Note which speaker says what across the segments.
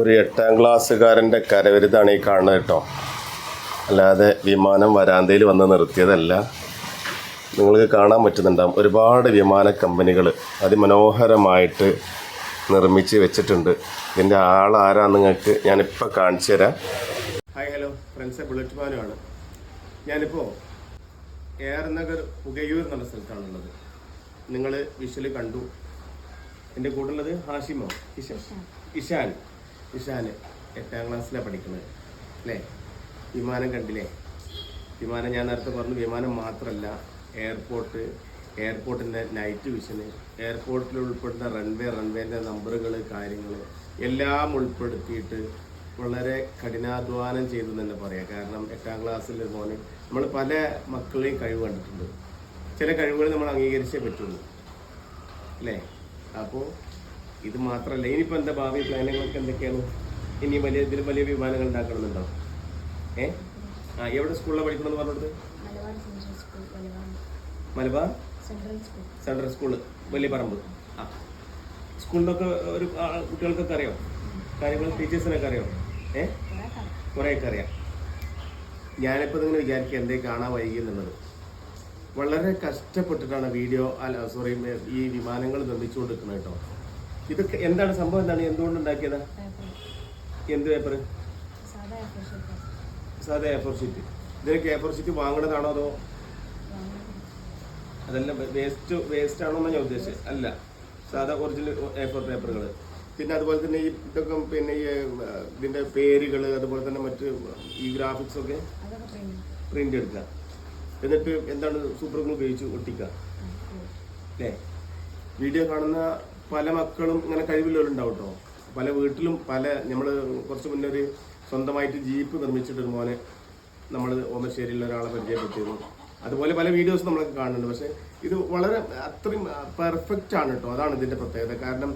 Speaker 1: ഒരു എട്ടാം ക്ലാസ്സുകാരന്റെ കരവിരുതാണ് ഈ കാണുന്നത് കേട്ടോ. അല്ലാതെ വിമാനം വരാന്തയിൽ വന്ന് നിർത്തിയതല്ല. നിങ്ങൾക്ക് കാണാൻ പറ്റുന്നുണ്ടാവും. ഒരുപാട് വിമാന കമ്പനികൾ അതിമനോഹരമായിട്ട് നിർമ്മിച്ച് വെച്ചിട്ടുണ്ട്. ഇതിന്റെ ആളാരാ നിങ്ങൾക്ക് ഞാനിപ്പോൾ കാണിച്ചു തരാം. ഹായ് ഹലോ ഫ്രണ്ട്സ് ബുള്ളറ്റ് മാനുമാണ് ഞാനിപ്പോൾ എയർ നഗർ പുകയൂർ എന്നുള്ള സ്ഥലത്താണുള്ളത് നിങ്ങൾ വിഷൽ കണ്ടു. എന്റെ കൂടെ ഉള്ളത് ഹാഷിമോ ഇഷാൻ. ഇഷാൻ. ഇഷാൻ എട്ടാം ക്ലാസ്സിലാണ് പഠിക്കുന്നത് അല്ലേ? വിമാനം കണ്ടില്ലേ? വിമാനം ഞാൻ നേരത്തെ പറഞ്ഞു വിമാനം മാത്രമല്ല എയർപോർട്ട് എയർപോർട്ടിന്റെ നൈറ്റ് വിഷന് എയർപോർട്ടിൽ ഉൾപ്പെടുന്ന റൺവേ റൺവേന്റെ നമ്പറുകൾ കാര്യങ്ങൾ എല്ലാം ഉൾപ്പെടുത്തിയിട്ട് വളരെ കഠിനാധ്വാനം ചെയ്തു തന്നെ പറയാം. കാരണം എട്ടാം ക്ലാസ്സിൽ മോന് നമ്മൾ പല മക്കളെയും കഴിവ് കണ്ടിട്ടുണ്ട്. ചില കഴിവുകൾ നമ്മൾ അംഗീകരിച്ചേ പറ്റുള്ളൂ. അല്ലേ? അപ്പോൾ ഇത് മാത്രമല്ല ഇനിയിപ്പോൾ എന്താ ഭാവി? പ്ലാനുകളൊക്കെ എന്തൊക്കെയാണ്? ഇനി വലിയ ഇതിൽ വലിയ വിമാനങ്ങൾ ഉണ്ടാക്കണമെന്നുണ്ടോ? ഏ? ആ എവിടെ സ്കൂളിലാണ് പഠിക്കണമെന്ന് പറഞ്ഞത്
Speaker 2: മലബാർ സെൻട്രൽ സ്കൂൾ
Speaker 1: വലിയ പറമ്പ്. ആ. സ്കൂളിലൊക്കെ ഒരു കുട്ടികൾക്കൊക്കെ അറിയാം? കാര്യങ്ങൾ ടീച്ചേഴ്സിനൊക്കെ അറിയാം? ഏ? കുറേയൊക്കെ അറിയാം. ഞാനിപ്പോൾ ഇങ്ങനെ വിചാരിക്കുക എന്തേ കാണാൻ വൈകിയെന്നുള്ളത് വളരെ കഷ്ടപ്പെട്ടിട്ടാണ് വീഡിയോ അല്ല സോറി ഈ വിമാനങ്ങൾ നിർമ്മിച്ചു കൊടുക്കുന്നത് കേട്ടോ. ഇതൊക്കെ എന്താണ് സംഭവം? എന്താണ്? എന്തുകൊണ്ട് ഉണ്ടാക്കിയതാ? എന്ത് പേപ്പർ
Speaker 2: സാധാ
Speaker 1: എ ഫോർ ഷീറ്റ് ഇതിനൊക്കെ എ ഫോർ ഷീറ്റ് വാങ്ങണതാണോ അതോ അതല്ല വേസ്റ്റ് വേസ്റ്റ് ആണോ എന്നാണ് ഞാൻ ഉദ്ദേശിച്ചത്. അല്ല. സാധാ ഒറിജിനൽ എ ഫോർ പേപ്പറുകൾ പിന്നെ അതുപോലെ തന്നെ ഈ ഇതൊക്കെ പിന്നെ ഈ ഇതിന്റെ പേരുകൾ അതുപോലെ തന്നെ മറ്റ് ഈ ഗ്രാഫിക്സ് ഒക്കെ
Speaker 2: പ്രിന്റ്
Speaker 1: പ്രിന്റ് എടുക്കുക. എന്നിട്ട് എന്താണ് സൂപ്പർ ഗ്ലൂ ഉപയോഗിച്ച് ഒട്ടിക്കുക. അല്ലേ വീഡിയോ കാണുന്ന പല മക്കളും ഇങ്ങനെ കഴിവുള്ളവരുണ്ടാവും കേട്ടോ പല വീട്ടിലും പല നമ്മൾ കുറച്ച് മുന്നേ ഒരു സ്വന്തമായിട്ട് ജീപ്പ് നിർമ്മിച്ചിട്ടൊരു മോനെ നമ്മൾ ഓമശ്ശേരിയിലുള്ള ഒരാളെ പരിചയപ്പെട്ടിരുന്നു അതുപോലെ പല വീഡിയോസ് നമ്മളൊക്കെ കാണുന്നുണ്ട്. പക്ഷേ ഇത് വളരെ അത്രയും പെർഫെക്റ്റ് ആണ് കേട്ടോ അതാണ് ഇതിന്റെ പ്രത്യേകത. കാരണം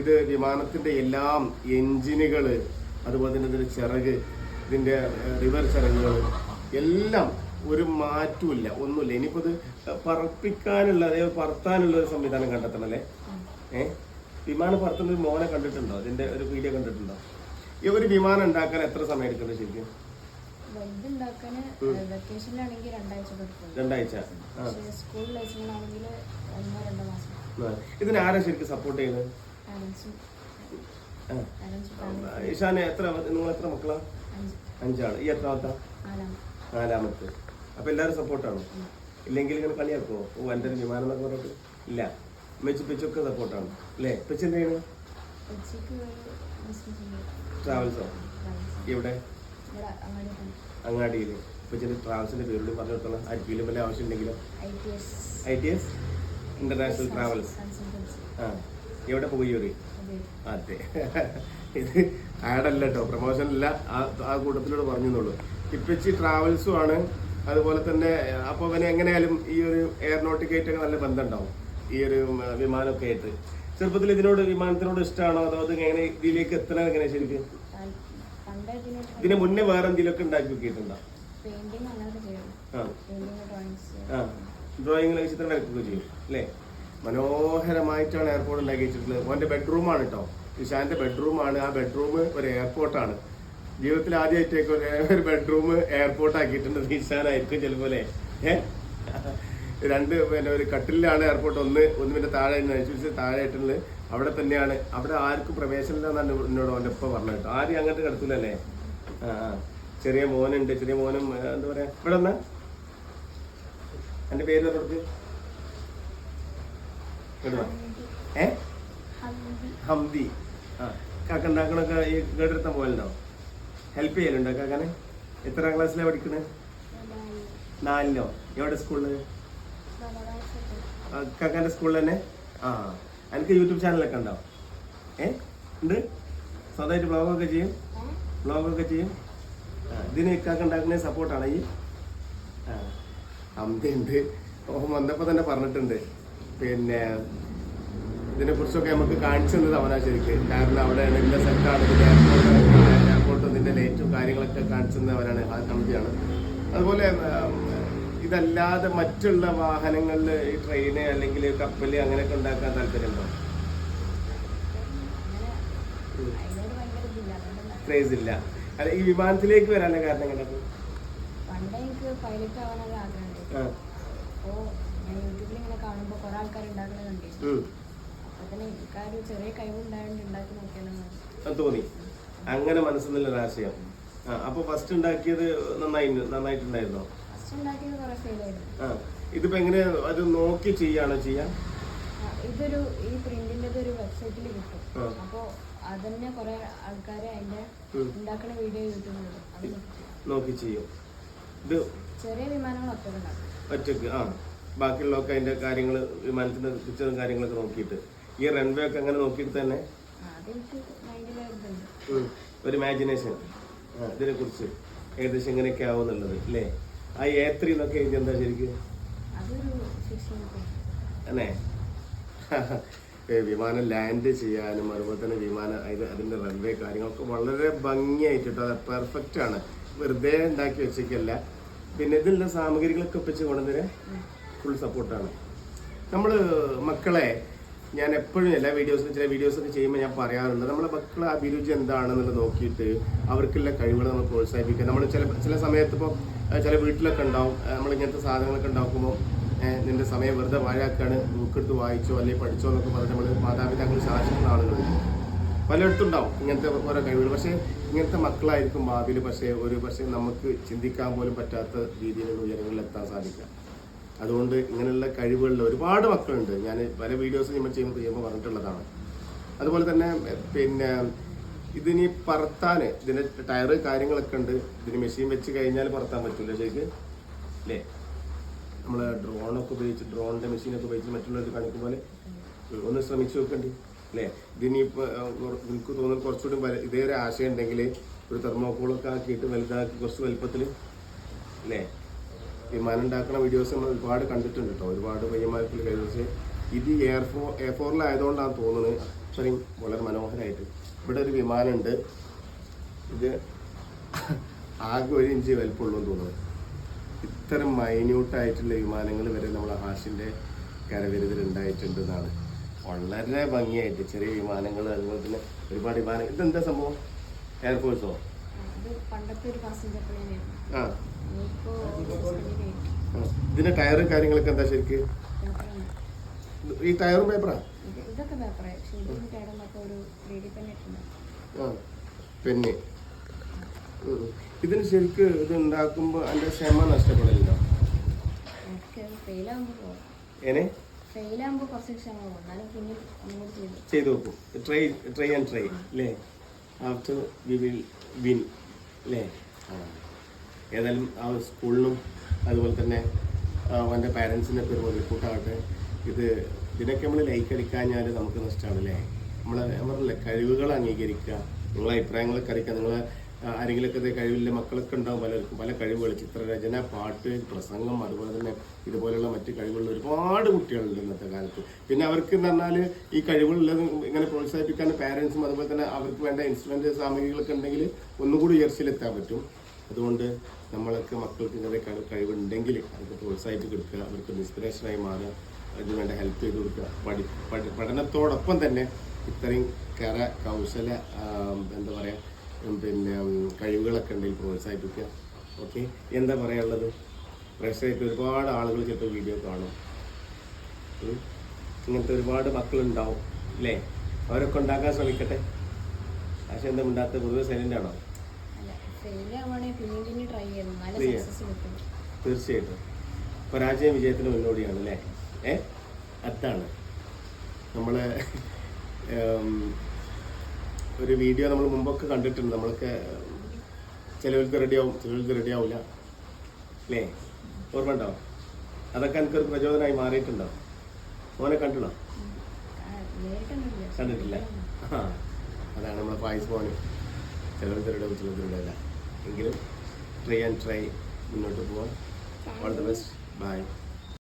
Speaker 1: ഇത് വിമാനത്തിന്റെ എല്ലാം എൻജിനുകൾ അതുപോലെ തന്നെ ഇതിന്റെ ചിറക് ഇതിന്റെ റിവർ ചിറകുകൾ എല്ലാം ഒരു മാറ്റമില്ല ഒന്നുമില്ല. ഇനിയിപ്പോൾ ഇത് പറപ്പിക്കാനുള്ള അതായത് പറത്താനുള്ള ഒരു സംവിധാനം കണ്ടെത്തണം അല്ലേ ഏ? വിമാനം പറത്തുന്ന ഒരു മോനെ കണ്ടിട്ടുണ്ടോ? അതിന്റെ ഒരു വീഡിയോ കണ്ടിട്ടുണ്ടോ? ഈ ഒരു വിമാനം ഉണ്ടാക്കാൻ എത്ര സമയം എടുക്കുന്നത് ശരിക്കും?
Speaker 2: രണ്ടാഴ്ച.
Speaker 1: ഇതിന് ആരാ ശരിക്കും സപ്പോർട്ട് ചെയ്യുന്നത് ഇഷാന് എത്ര നിങ്ങൾ എത്ര മക്കളാ?
Speaker 2: അഞ്ച്.
Speaker 1: അഞ്ചാൾ. ഈ എത്രാമത്ത?
Speaker 2: നാലാം
Speaker 1: നാലാമത്തെ. അപ്പൊ എല്ലാരും സപ്പോർട്ടാണോ ഇല്ലെങ്കിൽ ഇങ്ങനെ കളിയാക്കുമോ ഓ എന്റെ ഒരു വിമാനം എന്നൊക്കെ പറഞ്ഞിട്ട്? ഇല്ല. മെച്ചി പെച്ചൊക്കെ സപ്പോർട്ടാണ്. അല്ലേ?
Speaker 2: പെച്ചെന്താണ്
Speaker 1: ട്രാവൽസോ
Speaker 2: എവിടെ?
Speaker 1: അങ്ങാടിയിൽ പെച്ചിന്റെ ട്രാവൽസിന്റെ പേരോട് പറഞ്ഞു കൊടുത്തോളാം ആർക്കെങ്കിലും വല്ല ആവശ്യം ഉണ്ടെങ്കിലും?
Speaker 2: I T S.
Speaker 1: International travels ആ. എവിടെ പോയി
Speaker 2: അതെ.
Speaker 1: അതെ. ഇത് ആഡല്ല കേട്ടോ പ്രൊമോഷൻ അല്ല ആ കൂട്ടത്തിലോട് കൂട്ടത്തിലൂടെ പറഞ്ഞെന്നുള്ളൂ ഇപ്പച്ചി ട്രാവൽസും ആണ്. അതുപോലെ തന്നെ അപ്പോൾ അവന് എങ്ങനെയായാലും ഈ ഒരു എയർനോട്ടിക്കായിട്ടൊക്കെ നല്ല ബന്ധം ഉണ്ടാവും. ഈ ഒരു വിമാനമൊക്കെ ആയിട്ട്. ചെറുപ്പത്തിൽ ഇതിനോട് വിമാനത്തിനോട് ഇഷ്ടമാണോ അതോ അത് എങ്ങനെ ഇതിലേക്ക് എത്തണം എങ്ങനെ ശരിക്കും?
Speaker 2: ഇതിന്
Speaker 1: മുന്നേ വേറെ എന്തെങ്കിലുമൊക്കെ ഉണ്ടാക്കി നോക്കിയിട്ടുണ്ടോ ഡ്രോയിങ്ങിൽ ചിത്രം വരയ്ക്കുകയൊക്കെ ചെയ്യും അല്ലേ? മനോഹരമായിട്ടാണ് എയർപോർട്ട് ഉണ്ടാക്കി വെച്ചിട്ടുള്ളത് ഓന്റെ ബെഡ്റൂമാണ് കേട്ടോ ഇഷാന്റെ ബെഡ്റൂമാണ് ആ ബെഡ്റൂം ഒരു എയർപോർട്ടാണ് ജീവിതത്തിൽ ആദ്യമായിട്ടേക്ക് ഒരു ബെഡ്റൂം എയർപോർട്ട് ആക്കിയിട്ടുണ്ട് ഇഷാനായിരിക്കും ചിലപ്പോലെ ഏഹ് രണ്ട് പിന്നെ ഒരു കട്ടിലാണ് എയർപോർട്ട് ഒന്ന് ഒന്ന് പിന്നെ താഴെ അനുസരിച്ച് താഴെ ആയിട്ടുള്ളത് അവിടെ തന്നെയാണ്. അവിടെ ആർക്കും പ്രവേശനമില്ലെന്നാണ് എന്നോട് ഓന്റെ ഒപ്പം പറഞ്ഞത് കേട്ടോ. ആരും അങ്ങോട്ട് കിടത്തില്ലല്ലേ ആ ചെറിയ മോനുണ്ട് ചെറിയ മോനും എന്താ പറയാ? ഇവിടെ വന്നാ? എന്റെ പേര് പറഞ്ഞത് ഏ? ഹംദി. ആ. കാക്ക ഉണ്ടാക്കണൊക്കെ ഈ കേട്ടിരുത്താൻ പോകലുണ്ടോ ഹെൽപ്പ് ചെയ്യലുണ്ടോ കാക്കനെ? എത്ര ക്ലാസ്സിലാണ് പഠിക്കുന്നത് നാലിലോ? എവിടെ സ്കൂളിൽ കാക്കാന്റെ സ്കൂളിൽ തന്നെ? ആ എനിക്ക് യൂട്യൂബ് ചാനലൊക്കെ ഉണ്ടോ? ഏ ഉണ്ട്? സ്വന്തമായിട്ട് ബ്ലോഗൊക്കെ ചെയ്യും? ബ്ലോഗൊക്കെ ചെയ്യും? ഇതിന് ഇക്കാക്ക ഉണ്ടാക്കുന്ന സപ്പോർട്ടാണ് ഈ. ആ അമ്മയുണ്ട്. ഓഹ് വന്നപ്പോൾ തന്നെ പറഞ്ഞിട്ടുണ്ട്. പിന്നെ ഇതിനെക്കുറിച്ചൊക്കെ നമുക്ക് കാണിച്ചു തന്നത് അവനാ ശരിക്ക്. കാരണം അവിടെ ഇന്ന സ്ഥലത്താണ് ഇതിന്റെ എയർപോർട്ട് എയർപോർട്ട് ഇതിന്റെ ലേറ്റും കാര്യങ്ങളൊക്കെ കാണിച്ചു തന്നത് അവനാണ് ആ കമ്പിയാണ് അതുപോലെ ഇതല്ലാതെ മറ്റുള്ള വാഹനങ്ങളിൽ ഈ ട്രെയിന് അല്ലെങ്കിൽ കപ്പൽ അങ്ങനെയൊക്കെ ഉണ്ടാക്കാൻ താല്പര്യമുണ്ടോ? ക്രേസ് ഇല്ല. അല്ല ഈ വിമാനത്തിലേക്ക് വരാനുള്ള കാരണം കണ്ടത്
Speaker 2: പണ്ട് എനിക്ക് പൈലറ്റ് ആവാനൊരു ആഗ്രഹമുണ്ട്. അപ്പോൾ ഞാൻ യൂട്യൂബിൽ ഇങ്ങനെ കാണുമ്പോൾ കുറേ ആൾക്കാർ ഉണ്ടാക്കുന്നത് കണ്ടിരുന്നു അപ്പോൾ തന്നെ എനിക്കൊരു ചെറിയ ഉണ്ടാക്കി
Speaker 1: തോന്നി. അങ്ങനെ മനസ്സിൽ നല്ലൊരാശയം ആ അപ്പൊ ഫസ്റ്റ് ഉണ്ടാക്കിയത് നന്നായി നന്നായിട്ടുണ്ടായിരുന്നോ? ഇതിപ്പോ എങ്ങനെ അത് നോക്കി ചെയ്യാണോ
Speaker 2: ചെയ്യാൻ ഇതൊരു ഈ പ്രിന്റിന്റെ ഒരു വെബ്സൈറ്റിൽ കിട്ടും. അപ്പോ അതന്നെ കുറേ ആൾക്കാരെ
Speaker 1: അതിന്റെ.
Speaker 2: ഉണ്ടാക്കുന്ന വീഡിയോ യൂട്യൂബിലുണ്ട് നോക്കി ചെയ്യും.
Speaker 1: ഇത്
Speaker 2: ചെറിയ വിമാനങ്ങൾ
Speaker 1: ഒറ്റയ്ക്ക് ആ. ബാക്കിയുള്ളതൊക്കെ അതിന്റെ കാര്യങ്ങൾ വിമാനത്തിന്റെ പിക്ചറും കാര്യങ്ങളൊക്കെ നോക്കിയിട്ട്. ഈ റൺവേ ഒക്കെ അങ്ങനെ നോക്കിയിട്ട് തന്നെ? ഒരു ഇമാജിനേഷൻ ഇതിനെ കുറിച്ച് ഏകദേശം എങ്ങനെയൊക്കെ ആവും എന്നുള്ളത് അല്ലേ? ആ എ എന്നൊക്കെ എഴുതി എന്താ ശരിക്കും? അല്ലേ? വിമാനം ലാൻഡ് ചെയ്യാനും അതുപോലെ തന്നെ വിമാനം അതിന്റെ റൺവേ കാര്യങ്ങളൊക്കെ വളരെ ഭംഗിയായിട്ടോ അത് പെർഫെക്റ്റ് ആണ്. വെറുതെ ഉണ്ടാക്കി വെച്ചേക്കല്ല. പിന്നെ ഇതിലുള്ള സാമഗ്രികളൊക്കെ വെച്ച് കൊണ്ടുവന്നതിന് ഫുൾ സപ്പോർട്ടാണ് നമ്മൾ മക്കളെ ഞാൻ എപ്പോഴും എല്ലാ വീഡിയോസിലും ചില വീഡിയോസൊക്കെ ചെയ്യുമ്പോൾ ഞാൻ പറയാറുണ്ട് നമ്മളെ മക്കളെ അഭിരുചി എന്താണെന്നുള്ളത് നോക്കിയിട്ട് അവർക്കുള്ള കഴിവുകൾ നമ്മൾ പ്രോത്സാഹിപ്പിക്കുക. നമ്മൾ ചില ചില സമയത്ത് ഇപ്പോൾ ചില വീട്ടിലൊക്കെ ഉണ്ടാവും. നമ്മളിങ്ങനത്തെ സാധനങ്ങളൊക്കെ ഉണ്ടാക്കുമ്പോൾ നിന്റെ സമയം വെറുതെ വാഴാക്കാണ് ബുക്കെടുത്ത് വായിച്ചോ അല്ലെങ്കിൽ പഠിച്ചോ എന്നൊക്കെ പറഞ്ഞ് നമ്മൾ മാതാപിതാക്കൾ ശാസിക്കുന്ന ആളുകളുണ്ട് പലയിടത്തും ഉണ്ടാവും ഇങ്ങനത്തെ ഓരോ കഴിവുകൾ. പക്ഷേ ഇങ്ങനത്തെ മക്കളായിരിക്കും ഭാവിയിൽ പക്ഷേ ഒരു പക്ഷേ നമുക്ക് ചിന്തിക്കാൻ പോലും പറ്റാത്ത രീതിയിലുള്ള ഉയരങ്ങളിൽ എത്താൻ സാധിക്കുക. അതുകൊണ്ട് ഇങ്ങനെയുള്ള കഴിവുകളിൽ ഒരുപാട് മക്കളുണ്ട്. ഞാൻ പല വീഡിയോസ് നമ്മൾ ചെയ്യുമ്പോൾ ചെയ്യുമ്പോൾ പറഞ്ഞിട്ടുള്ളതാണ്. അതുപോലെ തന്നെ പിന്നെ ഇതിനി പറത്താൻ ഇതിന്റെ ടയറ് കാര്യങ്ങളൊക്കെ ഉണ്ട്. ഇതിന് മെഷീൻ വെച്ച് കഴിഞ്ഞാൽ പറത്താൻ പറ്റില്ല ശരിക്ക്. അല്ലേ നമ്മൾ ഡ്രോണൊക്കെ ഉപയോഗിച്ച് ഡ്രോണിന്റെ മെഷീനൊക്കെ ഉപയോഗിച്ച് മറ്റുള്ളവർ കാണിക്കും പോലെ ഒന്ന് ശ്രമിച്ചു നോക്കണ്ടി. അല്ലേ ഇതിനിപ്പോൾ എനിക്ക് തോന്നുന്നു കുറച്ചുകൂടി ഇതേ ഒരു ആശയം ഉണ്ടെങ്കിൽ ഒരു തെർമോക്കോളൊക്കെ ആക്കിയിട്ട് വലുതാക്കി കുറച്ച് വലുപ്പത്തിൽ അല്ലേ വിമാനം ഉണ്ടാക്കുന്ന വീഡിയോസ് നമ്മൾ ഒരുപാട് കണ്ടിട്ടുണ്ട് കേട്ടോ ഒരുപാട് പയ്യന്മാർക്കുള്ള കഴിവ് ഇത് എയർ ഫോ എയർ ഫോറിലായതുകൊണ്ടാണ് തോന്നുന്നത് അത്രയും വളരെ മനോഹരമായിട്ട് ഇവിടെ ഒരു വിമാനമുണ്ട്. ഇത് ആകെ ഒരു ഇഞ്ച് വലിപ്പമുള്ളൂ എന്ന് തോന്നുന്നു. ഇത്തരം മൈന്യൂട്ടായിട്ടുള്ള വിമാനങ്ങൾ വരെ നമ്മളെ ഹാഷിന്റെ കരവിരുതിൽ ഉണ്ടായിട്ടുണ്ട് എന്നാണ്. വളരെ ഭംഗിയായിട്ട് ചെറിയ വിമാനങ്ങൾ അതുപോലെ തന്നെ ഒരുപാട് വിമാനം ഇതെന്താ സംഭവം? എയർഫോഴ്സോ ആ. ഇതിന്റെ ടയറും കാര്യങ്ങളൊക്കെ എന്താ ശരിക്ക്? ഈ ടയറും പേപ്പറാ
Speaker 2: ഇതൊക്കെ പക്ഷേ ഇതിന് ഒരു
Speaker 1: ആ പിന്നെ. ഉം. ഇതിന് ശരിക്ക് ഇത് ഉണ്ടാക്കുമ്പോൾ അതിന്റെ ക്ഷമ നഷ്ടപ്പെടില്ല.
Speaker 2: എനിക്ക് ഫെയിലാകുമ്പോൾ പോകാം
Speaker 1: ഏനെ
Speaker 2: ഫെയിലാകുമ്പോൾ കുറച്ച് ക്ഷമ പോകും എന്നാലും പിന്നെ ഒന്നുകൂടി ചെയ്തു.
Speaker 1: ചെയ്തു നോക്കും. ട്രൈ ട്രൈ ആൻഡ് ട്രൈ അല്ലേ ആഫ്റ്റർ വി വിൽ വിൻ അല്ലേ. ഏതായാലും ആ സ്കൂളിനും അതുപോലെ തന്നെ അവന്റെ പാരൻസിനൊക്കെ ഒരു മുതൽക്കൂട്ടാവട്ടെ ഇത് ഇതിനൊക്കെ നമ്മൾ ലൈക്ക് അടിക്കാഞ്ഞാൽ നമുക്ക് നഷ്ടമാണ് അല്ലേ നമ്മൾ പറഞ്ഞില്ലേ കഴിവുകൾ അംഗീകരിക്കുക നിങ്ങളെ അഭിപ്രായങ്ങളൊക്കെ അറിയിക്കുക നിങ്ങൾ ആരെങ്കിലുമൊക്കെ ഇത് കഴിവില്ല മക്കളൊക്കെ ഉണ്ടാവും പലർക്കും പല കഴിവുകൾ ചിത്രരചന പാട്ട് പ്രസംഗം അതുപോലെ തന്നെ ഇതുപോലെയുള്ള മറ്റ് കഴിവുള്ള ഒരുപാട് കുട്ടികളുണ്ട് ഇന്നത്തെ കാലത്ത്. പിന്നെ അവർക്ക് എന്ന് പറഞ്ഞാൽ ഈ കഴിവുള്ളത് ഇങ്ങനെ പ്രോത്സാഹിപ്പിക്കാൻ പാരൻസും അതുപോലെ തന്നെ അവർക്ക് വേണ്ട ഇൻസ്ട്രുമെന്റ് സാമഗ്രികളൊക്കെ ഉണ്ടെങ്കിൽ ഒന്നുകൂടി ഉയർച്ചയിലെത്താൻ പറ്റും. അതുകൊണ്ട് നമ്മൾക്ക് മക്കൾക്ക് ഇങ്ങനെ കഴി- കഴിവുണ്ടെങ്കിൽ അവർക്ക് പ്രോത്സാഹിപ്പിച്ച് കൊടുക്കുക അവർക്ക് ഇൻസ്പിറേഷനായി മാറുക. അതിന് വേണ്ട ഹെൽപ്പ് ചെയ്ത് കൊടുക്കുക. പഠി പഠി പഠനത്തോടൊപ്പം തന്നെ ഇത്രയും കര കൗശല എന്താ പറയുക പിന്നെ കഴിവുകളൊക്കെ ഉണ്ടെങ്കിൽ പ്രോത്സാഹിപ്പിക്കുക. ഓക്കെ എന്താ പറയാനുള്ളത്? പ്രേക്ഷകർക്ക് ഒരുപാട് ആളുകൾ ചിലപ്പോൾ വീഡിയോ കാണും. ഇങ്ങനത്തെ ഒരുപാട് മക്കളുണ്ടാവും അല്ലേ? അവരൊക്കെ ഉണ്ടാക്കാൻ ശ്രമിക്കട്ടെ. പക്ഷെ എന്താ ഉണ്ടാത്ത പൊതുവെ സൈലന്റ് ആണോ? തീർച്ചയായിട്ടും. പരാജയം വിജയത്തിന് മുന്നോടിയാണ് അല്ലേ? ഏ? അതാണ്. നമ്മൾ ഒരു വീഡിയോ നമ്മൾ മുമ്പൊക്കെ കണ്ടിട്ടുണ്ട്. നമ്മൾക്ക് ചിലവർക്ക് റെഡിയാവും ചിലവർക്ക് റെഡി ആവില്ല അല്ലേ? ഓർമ്മ ഉണ്ടാവും അതൊക്കെ എനിക്കൊരു പ്രചോദനമായി മാറിയിട്ടുണ്ടാവും മോനെ
Speaker 2: നേരിട്ടൊന്നുമില്ല
Speaker 1: കണ്ടിട്ടില്ല. ആ അതാണ് നമ്മളെ പായസ് മോന്. ചിലവർക്ക് റെഡിയാവും ചിലവർക്ക് റെഡിയാവില്ല. എങ്കിലും ട്രൈ ആൻഡ് ട്രൈ മുന്നോട്ട് പോവാൻ ഓൾ ദ ബെസ്റ്റ് ബൈ